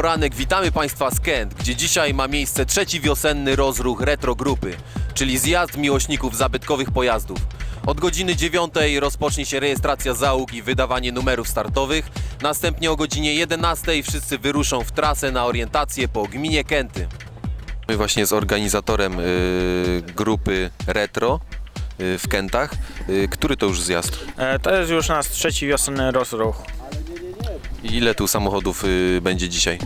Poranek witamy Państwa z Kent, gdzie dzisiaj ma miejsce trzeci wiosenny rozruch retro grupy, czyli zjazd miłośników zabytkowych pojazdów. Od godziny 9 rozpocznie się rejestracja załóg i wydawanie numerów startowych. Następnie o godzinie 11 wszyscy wyruszą w trasę na orientację po gminie Kenty. My właśnie z organizatorem y, grupy retro y, w Kentach. Y, który to już zjazd? E, To jest już nasz trzeci wiosenny rozruch. Ile tu samochodów y, będzie dzisiaj?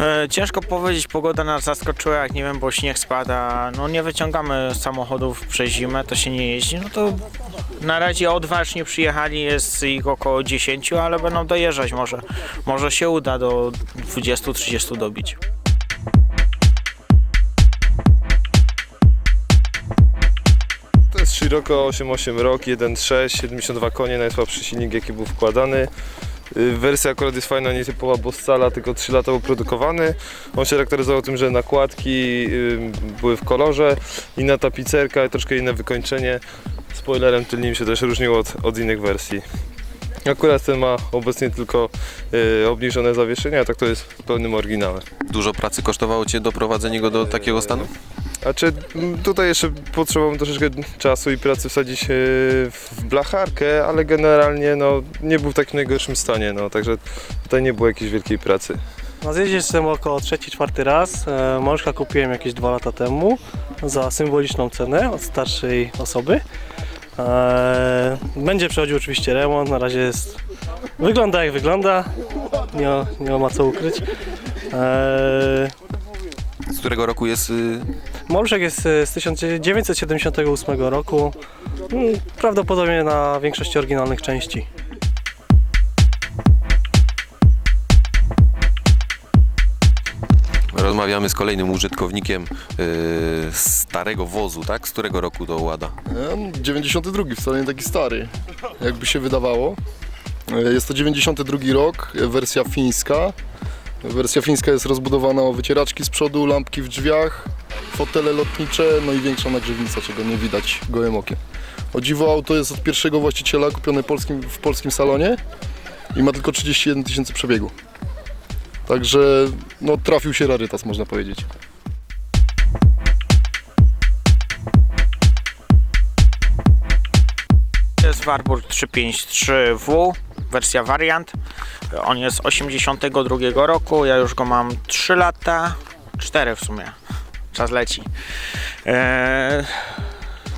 E, Ciężko powiedzieć, pogoda nas zaskoczyła, jak nie wiem, bo śnieg spada. No nie wyciągamy samochodów przez zimę, to się nie jeździ. No to na razie odważnie przyjechali, jest ich około 10, ale będą dojeżdżać może. Może się uda do 20-30 dobić. To jest Scirocco 8.8 rok, 1.6, 72 konie, najsłabszy silnik jaki był wkładany. Y, Wersja akurat jest fajna, nietypowa, bo scala tylko 3 lata był produkowany. On się charakteryzował tym, że nakładki y, były w kolorze, inna tapicerka, troszkę inne wykończenie. Spoilerem tylnym się też różnił od, od innych wersji. Akurat ten ma obecnie tylko y, obniżone zawieszenia, a tak to jest pełnym oryginałem. Dużo pracy kosztowało Cię doprowadzenie go do takiego stanu? A czy tutaj jeszcze potrzebowałem troszeczkę czasu i pracy wsadzić e, w blacharkę, ale generalnie no, nie był w takim najgorszym stanie, no, także tutaj nie było jakiejś wielkiej pracy. Na zjeździe jestem około trzeci, czwarty raz. E, Mążka kupiłem jakieś dwa lata temu za symboliczną cenę od starszej osoby. E, Będzie przechodził oczywiście remont, na razie jest... Wygląda jak wygląda, nie, nie ma co ukryć. Z którego roku jest Mążek jest e, z 1978 roku, Mm, prawdopodobnie na większości oryginalnych części. Rozmawiamy z kolejnym użytkownikiem y, starego wozu, tak? Z którego roku to łada? E, 92, wcale nie taki stary, jakby się wydawało. E, Jest to 92 rok, wersja fińska. Wersja fińska jest rozbudowana o wycieraczki z przodu, lampki w drzwiach, fotele lotnicze, no i większa nagrzewnica, czego nie widać gołym okiem. O dziwo auto jest od pierwszego właściciela kupione polskim, w polskim salonie i ma tylko 31 tysięcy przebiegu. Także no, trafił się rarytas, można powiedzieć. To jest Warburg 353W, wersja variant. On jest z 82 roku, ja już go mam 3 lata, 4 w sumie. Czas leci. Eee,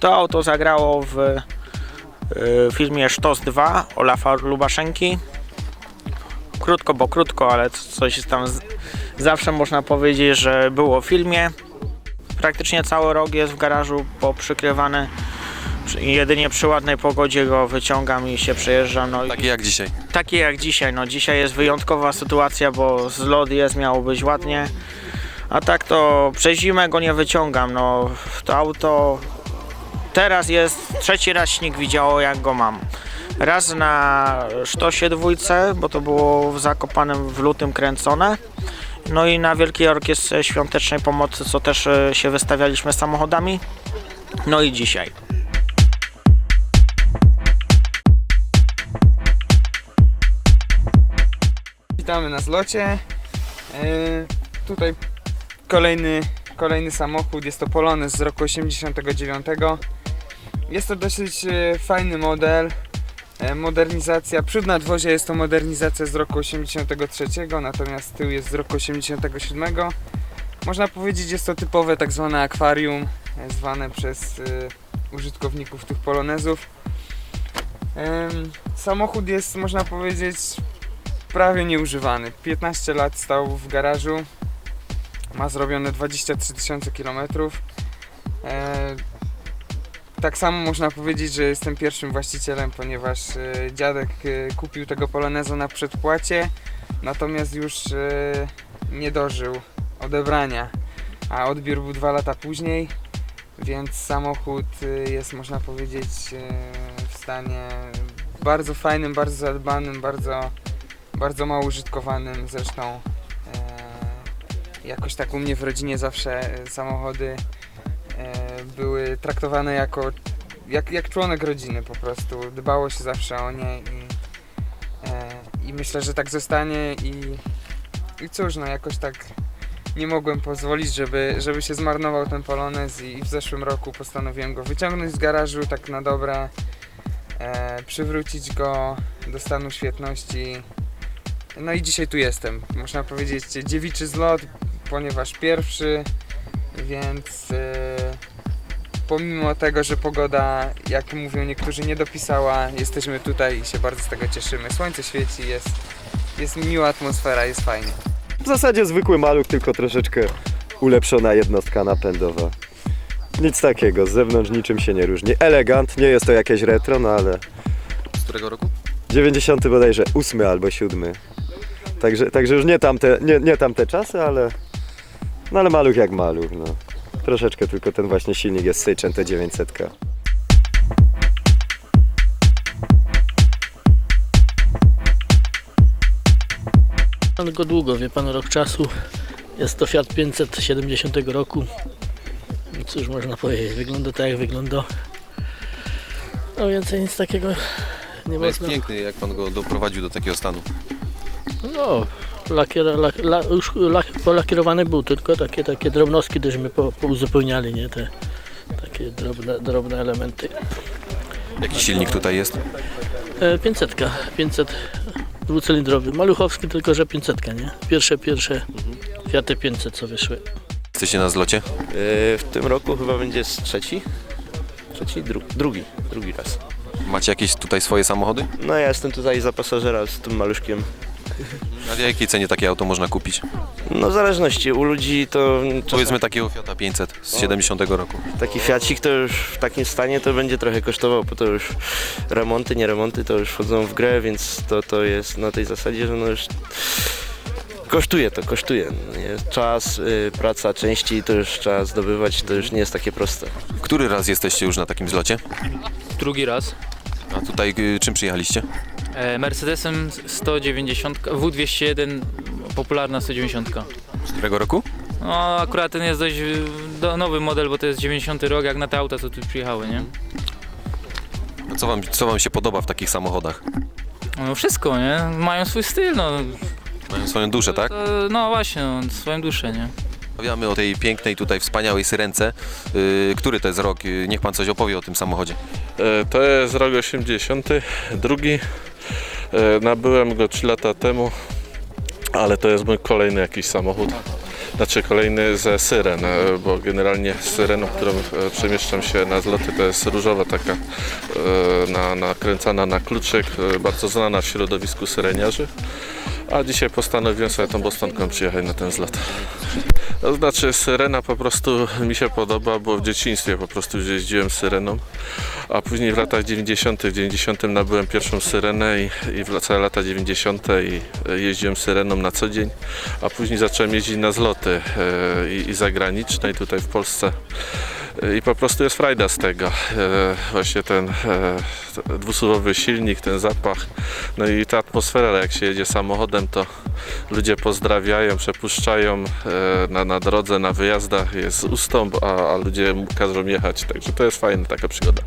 to auto zagrało w e, filmie Sztos 2 Olafa Lubaszenki. Krótko, bo krótko, ale coś tam z, zawsze można powiedzieć, że było w filmie. Praktycznie cały rok jest w garażu poprzykrywany. Przy- Jedynie przy ładnej pogodzie go wyciągam i się przejeżdżam. No, Takie jak dzisiaj. takie jak dzisiaj. No, dzisiaj jest wyjątkowa sytuacja, bo zlot jest, miało być ładnie. A tak to przez zimę go nie wyciągam. No, to auto teraz jest trzeci raz śnieg widziało jak go mam. Raz na sztosie dwójce, bo to było w Zakopanem w lutym kręcone. No i na Wielkiej Orkiestrze Świątecznej Pomocy, co też e, się wystawialiśmy samochodami. No i dzisiaj. Witamy na zlocie. E, tutaj kolejny, kolejny samochód, jest to Polonez z roku 89. Jest to dosyć e, fajny model. E, modernizacja, przód nadwozia jest to modernizacja z roku 83, natomiast tył jest z roku 87. Można powiedzieć, jest to typowe tak zwane akwarium, e, zwane przez użytkowników tych polonezów. Samochód jest, można powiedzieć, prawie nieużywany. 15 lat stał w garażu. Ma zrobione 23 tysiące kilometrów. E, Tak samo można powiedzieć, że jestem pierwszym właścicielem, ponieważ e, dziadek e, kupił tego Poloneza na przedpłacie, natomiast już nie dożył odebrania, a odbiór był dwa lata później, więc samochód jest, można powiedzieć, w stanie bardzo fajnym, bardzo zadbanym, bardzo bardzo mało użytkowanym. Zresztą jakoś tak u mnie w rodzinie zawsze e, samochody e, były traktowane jako jak, jak członek rodziny po prostu. Dbało się zawsze o nie i, e, i myślę, że tak zostanie i, i cóż, no jakoś tak nie mogłem pozwolić, żeby, żeby się zmarnował ten polonez i w zeszłym roku postanowiłem go wyciągnąć z garażu tak na dobre, e, przywrócić go do stanu świetności. No i dzisiaj tu jestem. Można powiedzieć dziewiczy zlot, ponieważ pierwszy, więc e, pomimo tego, że pogoda, jak mówią niektórzy, nie dopisała, jesteśmy tutaj i się bardzo z tego cieszymy. Słońce świeci, jest, jest miła atmosfera, jest fajnie. W zasadzie zwykły maluch, tylko troszeczkę ulepszona jednostka napędowa. Nic takiego, z zewnątrz niczym się nie różni. Elegant, nie jest to jakieś retro, no ale Z którego roku? 90 bodajże 8 albo 7. Także, także już nie tamte, nie, nie tamte czasy, ale, no ale maluch jak maluch. No. Troszeczkę tylko ten właśnie silnik jest Seichen T900. Mam go długo, wie pan, rok czasu. Jest to Fiat 570 roku. No Cóż można powiedzieć, wygląda tak jak wygląda. No więcej nic takiego nie No jest można. piękny, jak pan go doprowadził do takiego stanu. No, lakier, lak, la, już lak, polakierowany był, tylko takie, takie drobnostki żeśmy po, pouzupełniali, nie? Te takie drobne, drobne elementy. Jaki silnik tutaj jest? E, 500, 500 dwucylindrowy, maluchowski, tylko że 500, nie? Pierwsze, pierwsze Fiaty 500 co wyszły. Jesteście na zlocie? Yy, W tym roku chyba będzie z trzeci. Trzeci? Dru drugi. Drugi raz. Macie jakieś tutaj swoje samochody? No ja jestem tutaj za pasażera z tym maluszkiem. A w jakiej cenie takie auto można kupić? No w zależności, u ludzi to czasem Powiedzmy takiego Fiata 500 z 70 roku. taki Fiacik to już w takim stanie to będzie trochę kosztował, bo to już remonty, nie remonty to już wchodzą w grę, więc to, to jest na tej zasadzie, że no już kosztuje to, kosztuje. Nie? Czas, y, praca, części to już trzeba zdobywać, to już nie jest takie proste. Który raz jesteście już na takim zlocie? Drugi raz. A tutaj y, czym przyjechaliście? E, Mercedesem 190, W201, popularna 190. Z którego roku? No akurat ten jest dość y, do, nowy model, bo to jest 90 rok, jak na te auta, co tu przyjechały, nie? A Co wam, co wam się podoba w takich samochodach? No wszystko, nie? Mają swój styl, no. Mają swoją duszę, tak? To, no właśnie, no, swoją duszę, nie? Rozmawiamy o tej pięknej tutaj wspaniałej syrence. Y, który to jest rok? Y, Niech pan coś opowie o tym samochodzie. E, To jest rok 82. E, Nabyłem go 3 lata temu, ale to jest mój kolejny jakiś samochód. Znaczy kolejny ze syren, e, bo generalnie syreną, którą e, przemieszczam się na zloty, to jest różowa taka na, nakręcana na kluczyk, bardzo znana w środowisku syreniarzy. A dzisiaj postanowiłem sobie tą bostonką przyjechać na ten zlot. To znaczy syrena po prostu mi się podoba, bo w dzieciństwie po prostu jeździłem syreną, a później w latach 90. w 90 nabyłem pierwszą syrenę i, i w całe lata 90. i e, jeździłem syreną na co dzień, a później zacząłem jeździć na zloty e, i, i zagraniczne i tutaj w Polsce. I po prostu jest frajda z tego. E, właśnie ten e, dwusuwowy silnik, ten zapach, no i ta atmosfera, jak się jedzie samochodem, to ludzie pozdrawiają, przepuszczają e, na, na drodze, na wyjazdach, jest ustąp, a, a ludzie każą jechać, także to jest fajna taka przygoda.